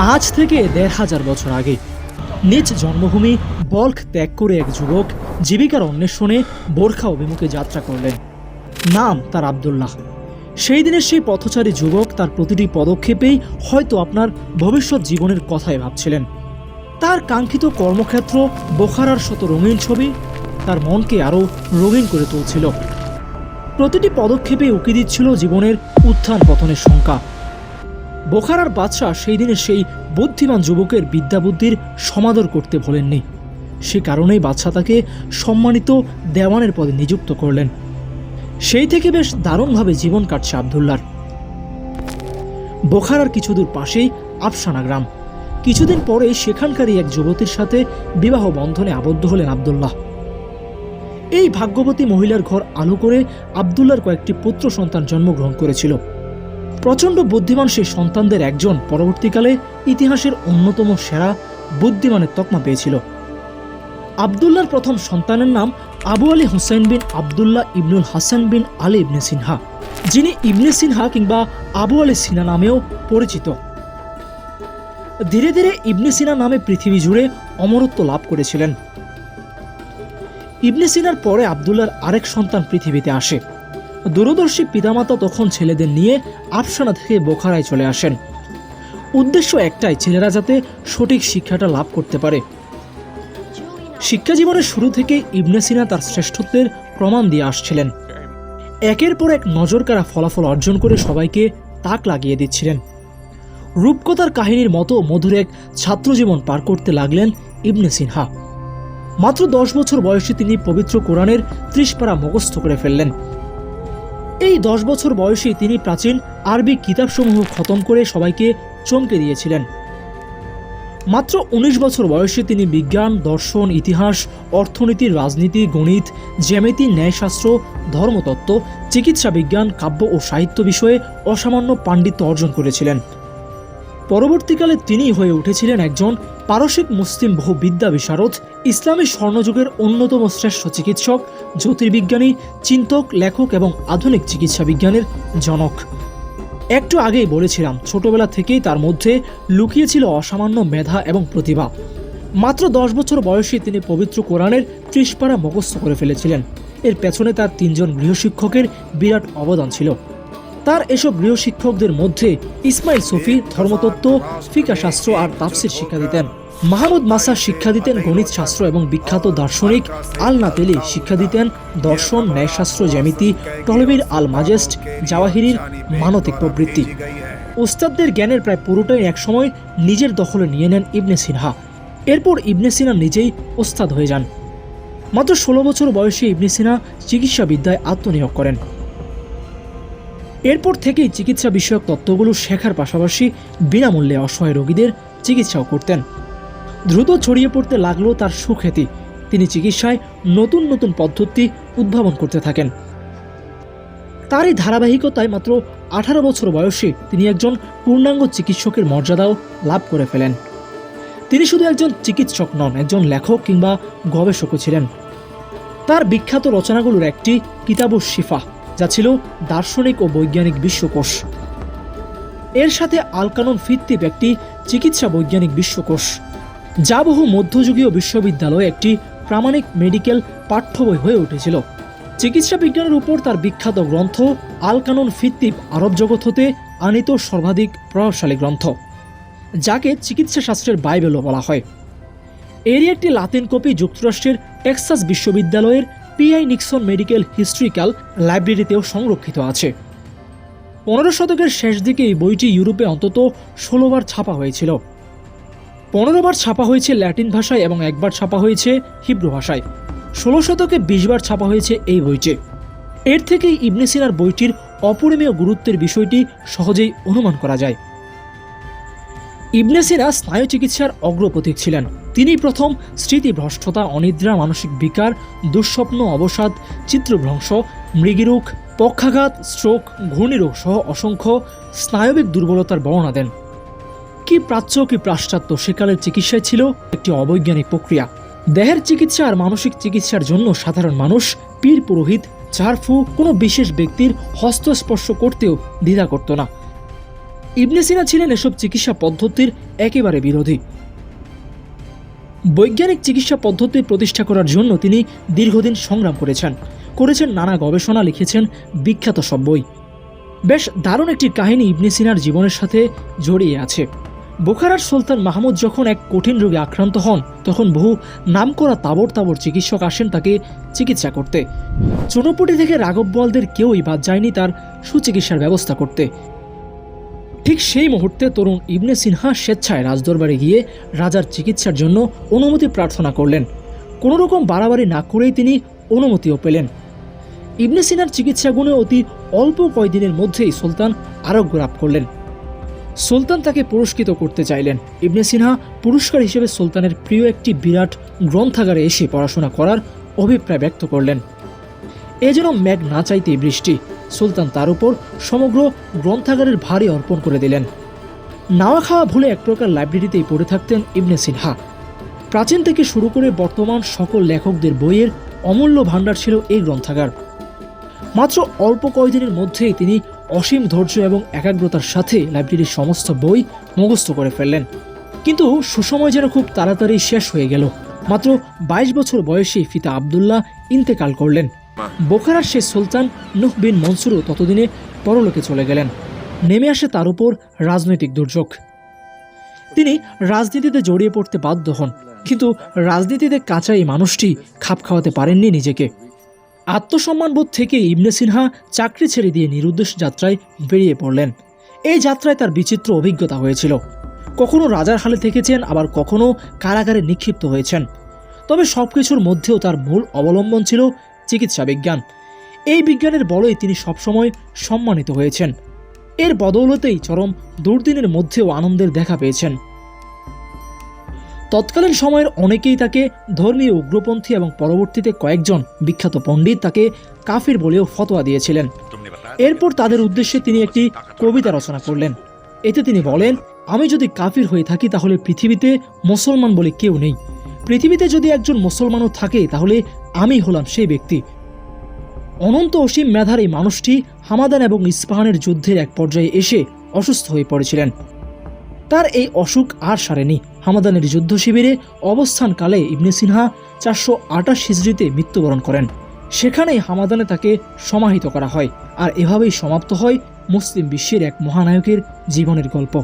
আজ থেকে দেড় হাজার বছর আগে। নিজ জন্মভূমি বল্ক ত্যাগ করে এক যুবক জীবিকার অন্বেষণে বোরখা অভিমুখে যাত্রা করলেন। নাম তার আবদুল্লাহ। সেই দিনের সেই পথচারী যুবক তার প্রতিটি পদক্ষেপেই হয়তো আপনার ভবিষ্যৎ জীবনের কথাই ভাবছিলেন। তার কাঙ্ক্ষিত কর্মক্ষেত্র বোখারার শত রঙিন ছবি, তার মনকে আরও রঙিন করে তুলছিল। প্রতিটি পদক্ষেপে উকি দিচ্ছিল জীবনের উত্থান পতনের শঙ্কা। বোখারার বাদশাহ সেই দিনে সেই বুদ্ধিমান যুবকের বিদ্যাবুদ্ধির সমাদর করতে ভোলেননি। সে কারণেই বাদশাহ তাকে সম্মানিত দেওয়ানের পদে নিযুক্ত করলেন। সেই থেকে বেশ দারুণভাবে জীবন কাটছে আবদুল্লার বোখারার কিছু দূর পাশেই আফসানা গ্রাম। কিছুদিন পরে সেখানকারই এক যুবতীর সাথে বিবাহ বন্ধনে আবদ্ধ হলেন আবদুল্লাহ। এই ভাগ্যবতী মহিলার ঘর আলো করে আবদুল্লার কয়েকটি পুত্র সন্তান জন্মগ্রহণ করেছিল। প্রচণ্ড বুদ্ধিমান সেই সন্তানদের একজন পরবর্তীকালে ইতিহাসের অন্যতম সেরা বুদ্ধিমানের তকমা পেয়েছিল। আবদুল্লার প্রথম সন্তানের নাম আবু আলী হুসাইন বিন আবদুল্লাহ ইবনুল হাসান বিন আলী ইবনে সিনহা, যিনি ইবনে সিনহা কিংবা আবু আলী সিনা নামেও পরিচিত। ধীরে ধীরে ইবনে সিনা নামে পৃথিবী জুড়ে অমরত্ব লাভ করেছিলেন। ইবনে সিনার পরে আবদুল্লার আরেক সন্তান পৃথিবীতে আসে। দূরদর্শী পিতামাতা তখন ছেলেদের নিয়ে আফসানা থেকে বোখারায় চলে আসেন। উদ্দেশ্য একটাই, ছেলেরা যাতে সঠিক শিক্ষাটা লাভ করতে পারে। শিক্ষা জীবনের শুরু থেকে ইবনে সিনা তার শ্রেষ্ঠত্বের প্রমাণ দিয়ে আসছিলেন। একের পর এক নজরকাড়া ফলাফল অর্জন করে সবাইকে তাক লাগিয়ে দিচ্ছিলেন। রূপকথার কাহিনীর মতো মধুর এক ছাত্রজীবন পার করতে লাগলেন ইবনে সিনহা। মাত্র দশ বছর বয়সে তিনি পবিত্র কোরআনের ত্রিশ পারা মুখস্থ করে ফেললেন। এই দশ বছর বয়সে তিনি প্রাচীন আরবি কিতাবসমূহ খতম করে সবাইকে চমকে দিয়েছিলেন। মাত্র উনিশ বছর বয়সে তিনি বিজ্ঞান, দর্শন, ইতিহাস, অর্থনীতি, রাজনীতি, গণিত, জ্যামিতি, ন্যায়শাস্ত্র, ধর্মতত্ত্ব, চিকিৎসা বিজ্ঞান, কাব্য ও সাহিত্য বিষয়ে অসামান্য পাণ্ডিত্য অর্জন করেছিলেন। পরবর্তীকালে তিনি হয়ে উঠেছিলেন একজন পারসিক মুসলিম বহু বিদ্যা বিশারদ, ইসলামী স্বর্ণযুগের অন্যতম শ্রেষ্ঠ চিকিৎসক, জ্যোতির্বিজ্ঞানী, চিন্তক, লেখক এবং আধুনিক চিকিৎসা বিজ্ঞানের জনক। একটু আগেই বলেছিলাম, ছোটবেলা থেকেই তার মধ্যে লুকিয়েছিল অসামান্য মেধা এবং প্রতিভা। মাত্র দশ বছর বয়সে তিনি পবিত্র কোরআনের ত্রিশ পারা মুখস্থ করে ফেলেছিলেন। এর পেছনে তার তিনজন গৃহশিক্ষকের বিরাট অবদান ছিল। তার এসব গৃহশিক্ষকদের মধ্যে ইসমাইল সফি, ধর্মতত্ত্ব, ফিকা শাস্ত্র আর তাফসির শিক্ষা দিতেন। মাহমুদ মাসা শিক্ষা দিতেন গণিত শাস্ত্র এবং বিখ্যাত দার্শনিক আল নাতেলি শিক্ষা দিতেন দর্শন, ন্যায়শাস্ত্র জ্যামিতি, টলবির আল মাজেস্ট জাওয়াহিরির মানতিক প্রবৃত্তি। ওস্তাদদের জ্ঞানের প্রায় পুরোটাই একসময় নিজের দখলে নিয়ে নেন ইবনে সিনহা। এরপর ইবনে সিনা নিজেই ওস্তাদ হয়ে যান। মাত্র ষোলো বছর বয়সে ইবনে সিনা চিকিৎসা বিদ্যায় আত্মনিয়োগ করেন। এরপর থেকেই চিকিৎসা বিষয়ক তত্ত্বগুলো শেখার পাশাপাশি বিনামূল্যে অসহায় রোগীদের চিকিৎসাও করতেন। দ্রুত ছড়িয়ে পড়তে লাগল তার সুখ্যাতি। তিনি চিকিৎসায় নতুন নতুন পদ্ধতি উদ্ভাবন করতে থাকেন। তার এই ধারাবাহিকতায় মাত্র আঠারো বছর বয়সে তিনি একজন পূর্ণাঙ্গ চিকিৎসকের মর্যাদাও লাভ করে ফেলেন। তিনি শুধু একজন চিকিৎসক নন, একজন লেখক কিংবা গবেষকও ছিলেন। তার বিখ্যাত রচনাগুলোর একটি কিতাবুস শিফা। যা ছিল দার্শনিক ও বৈজ্ঞানিক বিশ্বকোষ। এর সাথে আলকানন ফিত্তিব একটি চিকিৎসা বৈজ্ঞানিক বিশ্বকোষ, যা বহু মধ্যযুগীয় বিশ্ববিদ্যালয়ে একটি প্রামাণিক মেডিকেল পাঠ্য বই হয়ে উঠেছিল। চিকিৎসা বিজ্ঞানের উপর তার বিখ্যাত গ্রন্থ আলকানন ফিত্তিব আরব জগৎ হতে আনিত সর্বাধিক প্রভাবশালী গ্রন্থ, যাকে চিকিৎসা শাস্ত্রের বাইবেলও বলা হয়। এরই একটি লাতিন কপি যুক্তরাষ্ট্রের টেক্সাস বিশ্ববিদ্যালয়ের পিআই নিক্সন মেডিকেল হিস্ট্রিক্যাল লাইব্রেরিতেও সংরক্ষিত আছে। পনেরো শতকের শেষ দিকে এই বইটি ইউরোপে অন্তত ষোলোবার ছাপা হয়েছিল। পনেরোবার ছাপা হয়েছে ল্যাটিন ভাষায় এবং একবার ছাপা হয়েছে হিব্রু ভাষায়। ষোলো শতকে বিশবার ছাপা হয়েছে এই বইটি। এর থেকেই ইবনে সিনার বইটির অপরিমেয় গুরুত্বের বিষয়টি সহজেই অনুমান করা যায়। ইবনে সিনা স্নায়ু চিকিৎসার অগ্রপথিক ছিলেন। তিনি প্রথম স্মৃতিভ্রষ্টতা, অনিদ্রা, মানসিক বিকার, দুঃস্বপ্ন, অবসাদ, চিত্রভ্রংশ, মৃগীরোগ, পক্ষাঘাত, স্ট্রোক, ঘূর্ণিরোগ সহ অসংখ্য স্নায়বিক দুর্বলতার বর্ণনা দেন। কি প্রাচ্য, কি পাশ্চাত্য সেকালের চিকিৎসায় ছিল একটি অবৈজ্ঞানিক প্রক্রিয়া। দেহের চিকিৎসা আর মানসিক চিকিৎসার জন্য সাধারণ মানুষ, পীর, পুরোহিত, ঝাড়ফু কোনো বিশেষ ব্যক্তির হস্তস্পর্শ করতেও দ্বিধা করত না। ইবনে সিনা ছিলেন এসব চিকিৎসা পদ্ধতির একেবারে বিরোধী। বৈজ্ঞানিক চিকিৎসা পদ্ধতি প্রতিষ্ঠা করার জন্য তিনি দীর্ঘদিন সংগ্রাম করেছেন। করেছেন নানা গবেষণা, লিখেছেন বিখ্যাত সব বই। বেশ দারুণ একটি কাহিনী ইবনে সিনার জীবনের সাথে জড়িয়ে আছে। বোখারার সুলতান মাহমুদ যখন এক কঠিন রোগে আক্রান্ত হন, তখন বহু নামকরা তাবর তাবর চিকিৎসক আসেন তাকে চিকিৎসা করতে। চুনোপুটি থেকে রাঘব বলদের কেউই বাদ যায়নি তার সুচিকিৎসার ব্যবস্থা করতে। ঠিক সেই মুহূর্তে তরুণ ইবনে সিনহা স্বেচ্ছায় রাজদরবারে গিয়ে রাজার চিকিৎসার জন্য অনুমতি প্রার্থনা করলেন। কোনো রকম বাড়াবাড়ি না করেই তিনি অনুমতিও পেলেন। ইবনে সিনার চিকিৎসা গুণে অতি অল্প কয়দিনের মধ্যেই সুলতান আরোগ্য লাভ করলেন। সুলতান তাকে পুরস্কৃত করতে চাইলেন। ইবনে সিনহা পুরস্কার হিসেবে সুলতানের প্রিয় একটি বিরাট গ্রন্থাগারে এসে পড়াশোনা করার অভিপ্রায় ব্যক্ত করলেন। এ যেন মেঘ না চাইতেই বৃষ্টি। সুলতান তার উপর সমগ্র গ্রন্থাগারের ভারী অর্পণ করে দিলেন। নাওয়া খাওয়া ভুলে এক প্রকার লাইব্রেরিতেই পড়ে থাকতেন ইবনে সিনহা। প্রাচীন থেকে শুরু করে বর্তমান সকল লেখকদের বইয়ের অমূল্য ভাণ্ডার ছিল এই গ্রন্থাগার। মাত্র অল্প কয়েকদিনের মধ্যেই তিনি অসীম ধৈর্য এবং একাগ্রতার সাথে লাইব্রেরির সমস্ত বই মুখস্থ করে ফেললেন। কিন্তু সুসময় যেন খুব তাড়াতাড়ি শেষ হয়ে গেল। মাত্র বাইশ বছর বয়সে ফিতা আবদুল্লাহ ইন্তেকাল করলেন। বোখারার শেষ সুলতান নুহ বিন মনসুরও ততদিনে পরলোকে চলে গেলেন। নেমে আসে তার উপর রাজনৈতিক দুর্যোগ। তিনি রাজনীতিতে জড়িয়ে পড়তে বাধ্য হন, কিন্তু রাজনীতিতে কাঁচা এই মানুষটি খাপ খাওয়াতে পারেননি নিজেকে। আত্মসম্মানবোধ থেকে ইবনে সিনহা চাকরি ছেড়ে দিয়ে নিরুদ্দেশ যাত্রায় বেরিয়ে পড়লেন। এই যাত্রায় তার বিচিত্র অভিজ্ঞতা হয়েছিল। কখনো রাজার হালে থেকেছেন, আবার কখনো কারাগারে নিক্ষিপ্ত হয়েছেন। তবে সবকিছুর মধ্যেও তার মূল অবলম্বন ছিল চিকিৎসা বিজ্ঞান। এই বিজ্ঞানের বলেই তিনি সবসময় সম্মানিত হয়েছেন। এর বদৌলতেই চরম দুর্দিনের মধ্যেও আনন্দের দেখা পেয়েছেন। তৎকালীন সময়ের অনেকেই তাকে ধর্মীয় উগ্রপন্থী এবং পরবর্তীতে কয়েকজন বিখ্যাত পণ্ডিত তাকে কাফির বলেও ফতোয়া দিয়েছিলেন। এরপর তাদের উদ্দেশ্যে তিনি একটি কবিতা রচনা করলেন। এতে তিনি বলেন, আমি যদি কাফির হয়ে থাকি তাহলে পৃথিবীতে মুসলমান বলে কেউ নেই। পৃথিবীতে যদি একজন মুসলমানও থাকে, তাহলে আমি হলাম সেই ব্যক্তি। অনন্ত অসীম মেধার এই মানুষটি হামাদান এবং ইস্পাহানের যুদ্ধের এক পর্যায়ে এসে অসুস্থ হয়ে পড়েছিলেন। তার এই অসুখ আর সারেনি। হামাদানের যুদ্ধ শিবিরে অবস্থানকালে ইবনে সিনহা চারশো আটাশ হিজড়িতে মৃত্যুবরণ করেন। সেখানেই হামাদানে তাকে সমাহিত করা হয়, আর এভাবেই সমাপ্ত হয় মুসলিম বিশ্বের এক মহানায়কের জীবনের গল্প।